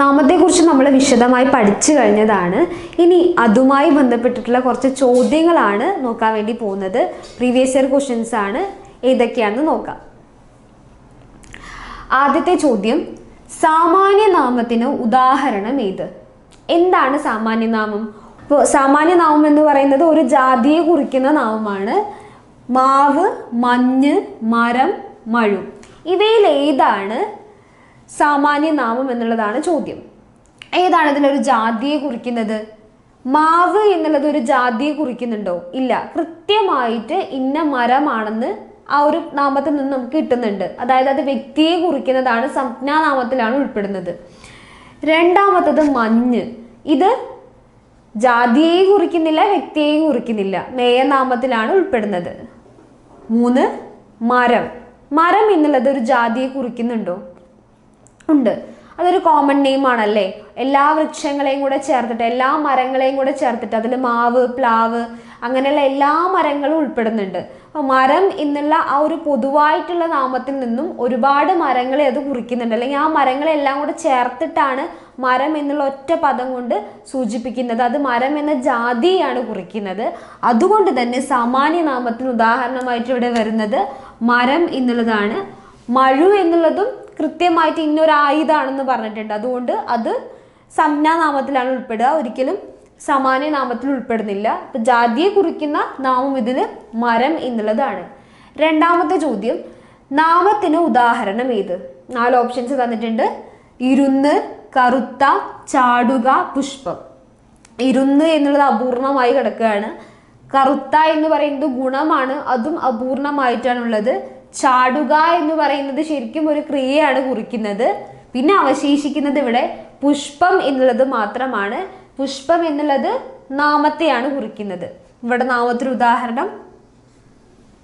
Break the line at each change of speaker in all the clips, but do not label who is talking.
നാമത്തെക്കുറിച്ച് നമ്മൾ വിശദമായി പഠിച്ചു കഴിഞ്ഞതാണ്. ഇനി അതുമായി ബന്ധപ്പെട്ടിട്ടുള്ള കുറച്ച് ചോദ്യങ്ങളാണ് നോക്കാൻ വേണ്ടി പോകുന്നത്. പ്രീവിയസ് ഇയർ ക്വസ്റ്റ്യൻസ് ആണ്. ഏതൊക്കെയാണെന്ന് നോക്കാം. ആദ്യത്തെ ചോദ്യം സാമാന്യനാമത്തിന് ഉദാഹരണം ഏത്? എന്താണ് സാമാന്യനാമം ഇപ്പോൾ സാമാന്യനാമം എന്ന് പറയുന്നത് ഒരു ജാതിയെ കുറിക്കുന്ന നാമമാണ്. മാവ് മഞ്ഞ് മരം മഴു. ഇവയിൽ ഏതാണ് സാമാന്യനാമം എന്നുള്ളതാണ് ചോദ്യം. ഏതാണ് ഇതിലൊരു ജാതിയെ കുറിക്കുന്നത്? മാവ് എന്നുള്ളത് ഒരു ജാതിയെ കുറിക്കുന്നുണ്ടോ? ഇല്ല. കൃത്യമായിട്ട് ഇന്ന മരമാണെന്ന് ആ ഒരു നാമത്തിൽ നിന്ന് നമുക്ക് കിട്ടുന്നുണ്ട്. അതായത് അത് വ്യക്തിയെ കുറിക്കുന്നതാണ് സംജ്ഞാനാമത്തിലാണ് ഉൾപ്പെടുന്നത്. രണ്ടാമത്തത് മഞ്ഞ്. ഇത് ജാതിയെയും കുറിക്കുന്നില്ല വ്യക്തിയെയും കുറിക്കുന്നില്ല. മേയനാമത്തിലാണ് ഉൾപ്പെടുന്നത്. മൂന്ന് മരം. മരം എന്നുള്ളത് ഒരു ജാതിയെ കുറിക്കുന്നുണ്ടോ? ഉണ്ട്. അതൊരു കോമൺ നെയിം ആണല്ലേ? എല്ലാ വൃക്ഷങ്ങളെയും കൂടെ ചേർത്തിട്ട് എല്ലാ മരങ്ങളെയും കൂടെ ചേർത്തിട്ട് അതിൽ മാവ് പ്ലാവ് അങ്ങനെയുള്ള എല്ലാ മരങ്ങളും ഉൾപ്പെടുന്നുണ്ട്. അപ്പോൾ മരം എന്നുള്ള ആ ഒരു പൊതുവായിട്ടുള്ള നാമത്തിൽ നിന്നും ഒരുപാട് മരങ്ങളെ അത് കുറിക്കുന്നുണ്ട്. അല്ലെങ്കിൽ ആ മരങ്ങളെല്ലാം കൂടെ ചേർത്തിട്ടാണ് മരം എന്നുള്ള ഒറ്റ പദം കൊണ്ട് സൂചിപ്പിക്കുന്നത്. അത് മരം എന്ന ജാതിയാണ് കുറിക്കുന്നത്. അതുകൊണ്ട് തന്നെ സാമാന്യ നാമത്തിന് ഉദാഹരണമായിട്ട് ഇവിടെ വരുന്നത് മരം എന്നുള്ളതാണ്. മഴു എന്നുള്ളതും കൃത്യമായിട്ട് ഇന്നൊരു ആയുധമാണെന്ന് പറഞ്ഞിട്ടുണ്ട്. അതുകൊണ്ട് അത് സംജ്ഞാനാമത്തിലാണ് ഉൾപ്പെടുക. ഒരിക്കലും സമാന നാമത്തിൽ ഉൾപ്പെടുന്നില്ല. ഇപ്പം ജാതിയെ കുറിക്കുന്ന നാമം ഇതിൽ മരം എന്നുള്ളതാണ്. രണ്ടാമത്തെ ചോദ്യം നാമത്തിന് ഉദാഹരണം ഏത്? നാല് ഓപ്ഷൻസ് തന്നിട്ടുണ്ട്. ഇരുന്ന് കറുത്ത ചാടുക പുഷ്പം. ഇരുന്ന് എന്നുള്ളത് അപൂർണമായി കിടക്കുകയാണ്. കറുത്ത എന്ന് പറയുന്നത് ഗുണമാണ്. അതും അപൂർണമായിട്ടാണുള്ളത്. ചാടുക എന്ന് പറയുന്നത് ശരിക്കും ഒരു ക്രിയയാണ് കുറിക്കുന്നത്. പിന്നെ അവശേഷിക്കുന്നത് ഇവിടെ പുഷ്പം എന്നുള്ളത് മാത്രമാണ്. പുഷ്പം എന്നുള്ളത് നാമത്തെയാണ് കുറിക്കുന്നത്. ഇവിടെ നാമത്തിന് ഉദാഹരണം.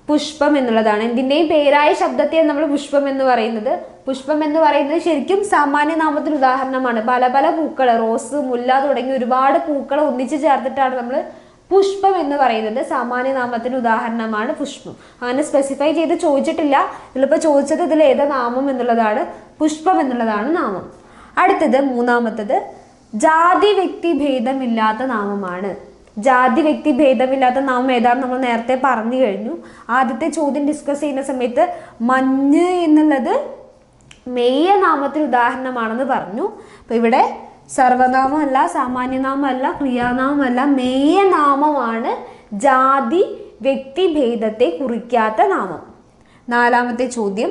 പുഷ്പം എന്നുള്ളതാണ്. എന്തിന്റെയും പേരായ ശബ്ദത്തെ നമ്മൾ പുഷ്പം എന്ന് പറയുന്നത്. പുഷ്പം എന്ന് പറയുന്നത് ശരിക്കും സാമാന്യ നാമത്തിന് ഉദാഹരണമാണ്. പല പല പൂക്കൾ റോസ് മുല്ല തുടങ്ങി ഒരുപാട് പൂക്കൾ ഒന്നിച്ചു ചേർത്തിട്ടാണ് നമ്മൾ പുഷ്പം എന്ന് പറയുന്നത് സാമാന്യ നാമത്തിന് ഉദാഹരണമാണ് പുഷ്പം. അങ്ങനെ സ്പെസിഫൈ ചെയ്ത് ചോദിച്ചിട്ടില്ല. ഇതിലിപ്പോൾ ചോദിച്ചത് ഇതിൽ ഏതാ നാമം എന്നുള്ളതാണ് പുഷ്പം എന്നുള്ളതാണ് നാമം. അടുത്തത് മൂന്നാമത്തത് ജാതി വ്യക്തി ഭേദമില്ലാത്ത നാമമാണ്. ജാതി വ്യക്തി ഭേദമില്ലാത്ത നാമം ഏതാണെന്ന് നമ്മൾ നേരത്തെ പറഞ്ഞു കഴിഞ്ഞു. ആദ്യത്തെ ചോദ്യം ഡിസ്കസ് ചെയ്യുന്ന സമയത്ത് മഞ്ഞ് എന്നുള്ളത് മെയ്യ നാമത്തിന് ഉദാഹരണമാണെന്ന് പറഞ്ഞു. അപ്പൊ ഇവിടെ സർവനാമമല്ല സാമാന്യനാമമല്ല ക്രിയാനാമമല്ല മേയ നാമമാണ് ജാതി വ്യക്തിഭേദത്തെ കുറിക്കാത്ത നാമം. നാലാമത്തെ ചോദ്യം.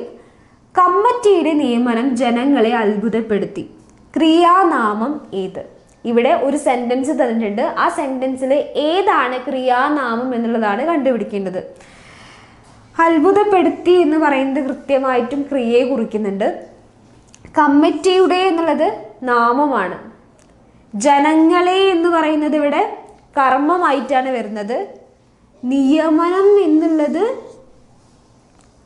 കമ്മിറ്റിയുടെ നിയമനം ജനങ്ങളെ അത്ഭുതപ്പെടുത്തി. ക്രിയാനാമം ഏത്? ഇവിടെ ഒരു സെന്റൻസ് തന്നിട്ടുണ്ട്. ആ സെന്റൻസിൽ ഏതാണ് ക്രിയാനാമം എന്നുള്ളതാണ് കണ്ടുപിടിക്കേണ്ടത്. അത്ഭുതപ്പെടുത്തി എന്ന് പറയുന്നത് കൃത്യമായിട്ടും ക്രിയയെ കുറിക്കുന്നുണ്ട്. കമ്മിറ്റിയുടെ എന്നുള്ളത് നാമമാണ്. ജനങ്ങളെ എന്ന് പറയുന്നത് ഇവിടെ കർമ്മമായിട്ടാണ് വരുന്നത്. നിയമനം എന്നുള്ളത്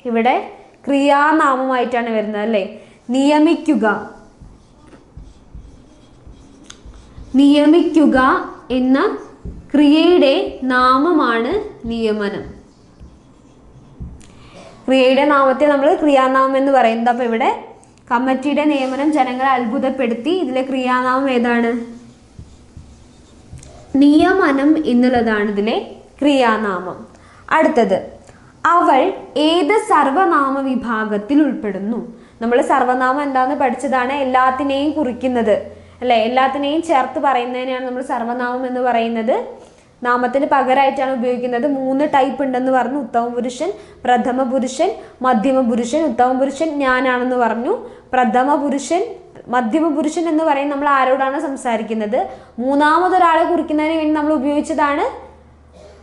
ഇവിടെ ക്രിയാനാമമായിട്ടാണ് വരുന്നത് അല്ലേ? നിയമിക്കുക. നിയമിക്കുക എന്ന ക്രിയയുടെ നാമമാണ് നിയമനം. ക്രിയയുടെ നാമത്തെ നമ്മൾ ക്രിയാനാമം എന്ന് പറയുന്നത്. അപ്പോൾ ഇവിടെ കമ്മിറ്റിയുടെ നിയമനം ജനങ്ങളെ അത്ഭുതപ്പെടുത്തി. ഇതിലെ ക്രിയാനാമം ഏതാണ്? നിയമനം എന്നുള്ളതാണ് ഇതിലെ ക്രിയാനാമം. അടുത്തത് അവൾ ഏത് സർവനാമ വിഭാഗത്തിൽ ഉൾപ്പെടുന്നു? നമ്മൾ സർവനാമം എന്താന്ന് പഠിച്ചതാണ് എല്ലാത്തിനെയും കുറിക്കുന്നത്. അല്ലെ? എല്ലാത്തിനെയും ചേർത്ത് പറയുന്നതിനെയാണ് നമ്മൾ സർവനാമം എന്ന് പറയുന്നത്. നാമത്തിന് പകരമായിട്ടാണ് ഉപയോഗിക്കുന്നത്. മൂന്ന് ടൈപ്പ് ഉണ്ടെന്ന് പറഞ്ഞു. ഉത്തമ പുരുഷൻ പ്രഥമ പുരുഷൻ മധ്യമ പുരുഷൻ. ഉത്തമ പുരുഷൻ ഞാനാണെന്ന് പറഞ്ഞു. പ്രഥമ പുരുഷൻ മധ്യമ പുരുഷൻ എന്ന് പറയുന്നത് നമ്മൾ ആരോടാണ് സംസാരിക്കുന്നത്? മൂന്നാമതൊരാളെ കുറിക്കുന്നതിന് വേണ്ടി നമ്മൾ ഉപയോഗിച്ചതാണ്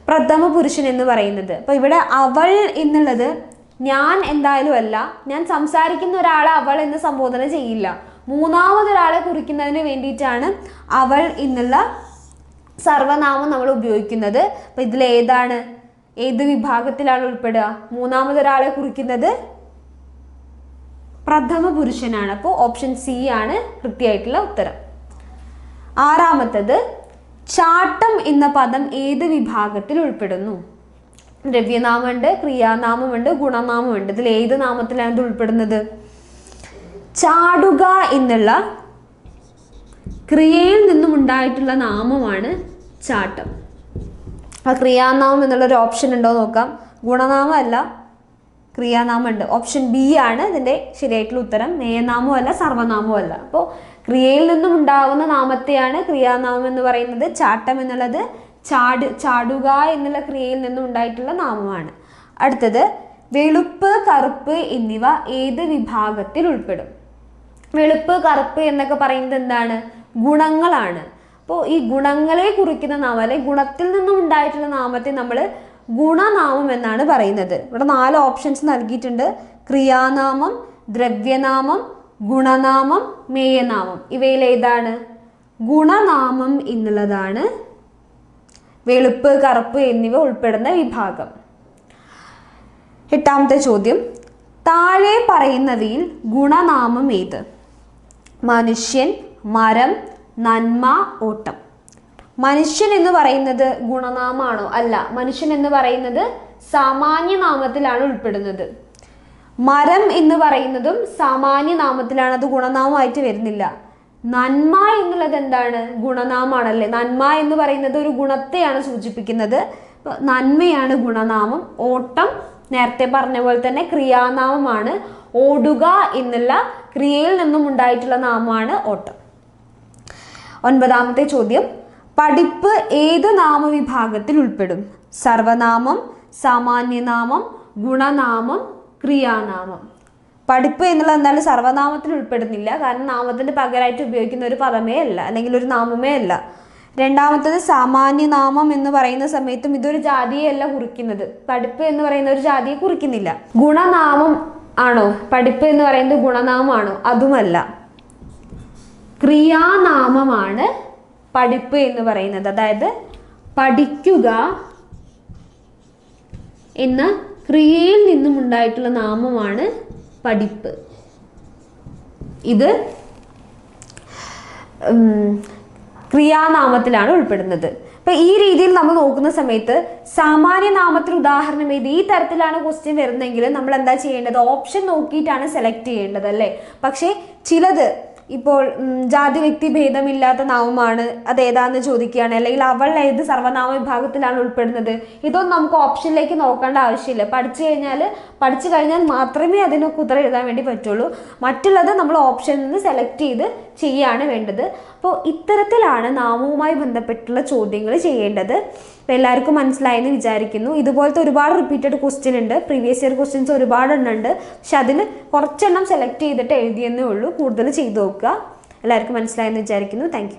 പ്രഥമ പുരുഷൻ എന്ന് പറയുന്നത്. അപ്പൊ ഇവിടെ അവൾ എന്നുള്ളത് ഞാൻ എന്തായാലും അല്ല. ഞാൻ സംസാരിക്കുന്ന ഒരാളെ അവൾ എന്ന് സംബോധന ചെയ്യില്ല. മൂന്നാമതൊരാളെ കുറിക്കുന്നതിന് വേണ്ടിയിട്ടാണ് അവൾ എന്നുള്ള സർവനാമം നമ്മൾ ഉപയോഗിക്കുന്നത്. അപ്പൊ ഇതിൽ ഏതാണ്? ഏത് വിഭാഗത്തിലാണ് ഉൾപ്പെടുക? മൂന്നാമതൊരാളെ കുറിക്കുന്നത് പ്രഥമ പുരുഷനാണ്. അപ്പോൾ ഓപ്ഷൻ സി ആണ് കൃത്യമായിട്ടുള്ള ഉത്തരം. ആറാമത്തത് ചാട്ടം എന്ന പദം ഏത് വിഭാഗത്തിൽ ഉൾപ്പെടുന്നു? ദ്രവ്യനാമമുണ്ട് ക്രിയാനാമമുണ്ട് ഗുണനാമമുണ്ട്. ഇതിൽ ഏത് നാമത്തിലാണ് ഇത് ഉൾപ്പെടുന്നത്? ചാടുക എന്നുള്ള ക്രിയയിൽ നിന്നും ഉണ്ടായിട്ടുള്ള നാമമാണ് ചാട്ടം. ആ ക്രിയാനാമം എന്നുള്ളൊരു ഓപ്ഷൻ ഉണ്ടോ നോക്കാം. ഗുണനാമം അല്ല ക്രിയാനാമം ഉണ്ട് ഓപ്ഷൻ ബി ആണ് ഇതിന്റെ ശരിയായിട്ടുള്ള ഉത്തരം. സർവനാമവും അല്ല അപ്പോൾ ക്രിയയിൽ നിന്നും ഉണ്ടാകുന്ന നാമത്തെയാണ് ക്രിയാനാമം എന്ന് പറയുന്നത്. ചാട്ടം എന്നുള്ളത് ചാട് ചാടുക എന്നുള്ള ക്രിയയിൽ നിന്നും ഉണ്ടായിട്ടുള്ള നാമമാണ്. അടുത്തത് വെളുപ്പ് കറുപ്പ് എന്നിവ ഏത് വിഭാഗത്തിൽ ഉൾപ്പെടും? വെളുപ്പ് കറുപ്പ് എന്നൊക്കെ പറയുന്നത് എന്താണ്? ഗുണങ്ങളാണ്. അപ്പോൾ ഈ ഗുണങ്ങളെ കുറിക്കുന്ന നാമം അല്ലെങ്കിൽ ഗുണത്തിൽ നിന്നും ഉണ്ടായിട്ടുള്ള നാമത്തെ നമ്മൾ ഗുണനാമം എന്നാണ് പറയുന്നത്. ഇവിടെ നാല് ഓപ്ഷൻസ് നൽകിയിട്ടുണ്ട്. ക്രിയാനാമം ദ്രവ്യനാമം ഗുണനാമം മേയനാമം. ഇവയിൽ ഏതാണ്? ഗുണനാമം എന്നുള്ളതാണ് വെളുപ്പ് കറുപ്പ് എന്നിവ ഉൾപ്പെടുന്ന വിഭാഗം. എട്ടാമത്തെ ചോദ്യം. താഴെ പറയുന്നവയിൽ ഗുണനാമം ഏത്? മനുഷ്യൻ മരം നന്മ ഓട്ടം. മനുഷ്യൻ എന്ന് പറയുന്നത് ഗുണനാമാണോ? അല്ല മനുഷ്യൻ എന്ന് പറയുന്നത് സാമാന്യ നാമത്തിലാണ് ഉൾപ്പെടുന്നത്. മരം എന്ന് പറയുന്നതും സാമാന്യ നാമത്തിലാണ് അത് ഗുണനാമമായിട്ട് വരുന്നില്ല. നന്മ എന്നുള്ളത് എന്താണ്? ഗുണനാമാണല്ലേ? നന്മ എന്ന് പറയുന്നത് ഒരു ഗുണത്തെയാണ് സൂചിപ്പിക്കുന്നത്. നന്മയാണ് ഗുണനാമം ഓട്ടം നേരത്തെ പറഞ്ഞ പോലെ തന്നെ ക്രിയാനാമമാണ്. ഓടുക എന്നുള്ള ക്രിയയിൽ നിന്നും ഉണ്ടായിട്ടുള്ള നാമമാണ് ഓട്ടം. ഒൻപതാമത്തെ ചോദ്യം. പഠിപ്പ് ഏത് നാമവിഭാഗത്തിൽ ഉൾപ്പെടും? സർവനാമം സാമാന്യനാമം ഗുണനാമം ക്രിയാനാമം. പഠിപ്പ് എന്നുള്ളത് എന്താണ് സർവനാമത്തിൽ ഉൾപ്പെടുന്നില്ല. കാരണം നാമത്തിന് പകരമായിട്ട് ഉപയോഗിക്കുന്ന ഒരു പദമേ അല്ല അല്ലെങ്കിൽ ഒരു നാമമേ അല്ല. രണ്ടാമത്തത് സാമാന്യനാമം എന്ന് പറയുന്ന സമയത്തും ഇതൊരു ജാതിയല്ല കുറിക്കുന്നത്. പഠിപ്പ് എന്ന് പറയുന്ന ഒരു ജാതിയെ കുറിക്കുന്നില്ല. ഗുണനാമം ആണോ? പഠിപ്പ് എന്ന് പറയുന്നത് ഗുണനാമമാണോ അതുമല്ല. ക്രിയാനാമമാണ് പഠിപ്പ് എന്ന് പറയുന്നത്. അതായത് പഠിക്കുക എന്ന ക്രിയയിൽ നിന്നും ഉണ്ടായിട്ടുള്ള നാമമാണ് പഠിപ്പ്. ഇത് ക്രിയാനാമത്തിലാണ് ഉൾപ്പെടുന്നത്. അപ്പൊ ഈ രീതിയിൽ നമ്മൾ നോക്കുന്ന സമയത്ത് സാമാന്യ നാമത്തിൽ ഉദാഹരണം ഏത് ഈ തരത്തിലാണ് ക്വസ്റ്റ്യൻ വരുന്നതെങ്കിൽ നമ്മൾ എന്താ ചെയ്യേണ്ടത്? ഓപ്ഷൻ നോക്കിയിട്ടാണ് സെലക്ട് ചെയ്യേണ്ടത് അല്ലേ? പക്ഷേ ചിലത് ഇപ്പോൾ ജാതി വ്യക്തി ഭേദമില്ലാത്ത നാമമാണ് അത് ഏതാന്ന് ചോദിക്കുകയാണ്. അല്ലെങ്കിൽ അവൾ ഏത് സർവനാമ വിഭാഗത്തിലാണ് ഉൾപ്പെടുന്നത്? ഇതൊന്നും നമുക്ക് ഓപ്ഷനിലേക്ക് നോക്കേണ്ട ആവശ്യമില്ല. പഠിച്ചു കഴിഞ്ഞാൽ പഠിച്ചു കഴിഞ്ഞാൽ മാത്രമേ അതിനൊക്കെ ഉത്തരം എഴുതാൻ വേണ്ടി പറ്റുള്ളൂ. മറ്റുള്ളത് നമ്മൾ ഓപ്ഷനിൽ നിന്ന് സെലക്ട് ചെയ്ത് ചെയ്യാണ് വേണ്ടത്. അപ്പോൾ ഇത്തരത്തിലാണ് നാമവുമായി ബന്ധപ്പെട്ടുള്ള ചോദ്യങ്ങൾ ചെയ്യേണ്ടത്. അപ്പോൾ എല്ലാവർക്കും മനസ്സിലായെന്ന് വിചാരിക്കുന്നു. ഇതുപോലത്തെ ഒരുപാട് റിപ്പീറ്റഡ് ക്വസ്റ്റ്യൻ ഉണ്ട്. പ്രീവിയസ് ഇയർ ക്വസ്റ്റ്യൻസ് ഒരുപാട് ഉണ്ട്. പക്ഷെ അതിൽ കുറച്ചെണ്ണം സെലക്ട് ചെയ്തിട്ട് എഴുതിയെന്നേ ഉള്ളൂ. കൂടുതൽ ചെയ്തു നോക്കുക എല്ലാവർക്കും മനസ്സിലായെന്ന് വിചാരിക്കുന്നു. താങ്ക്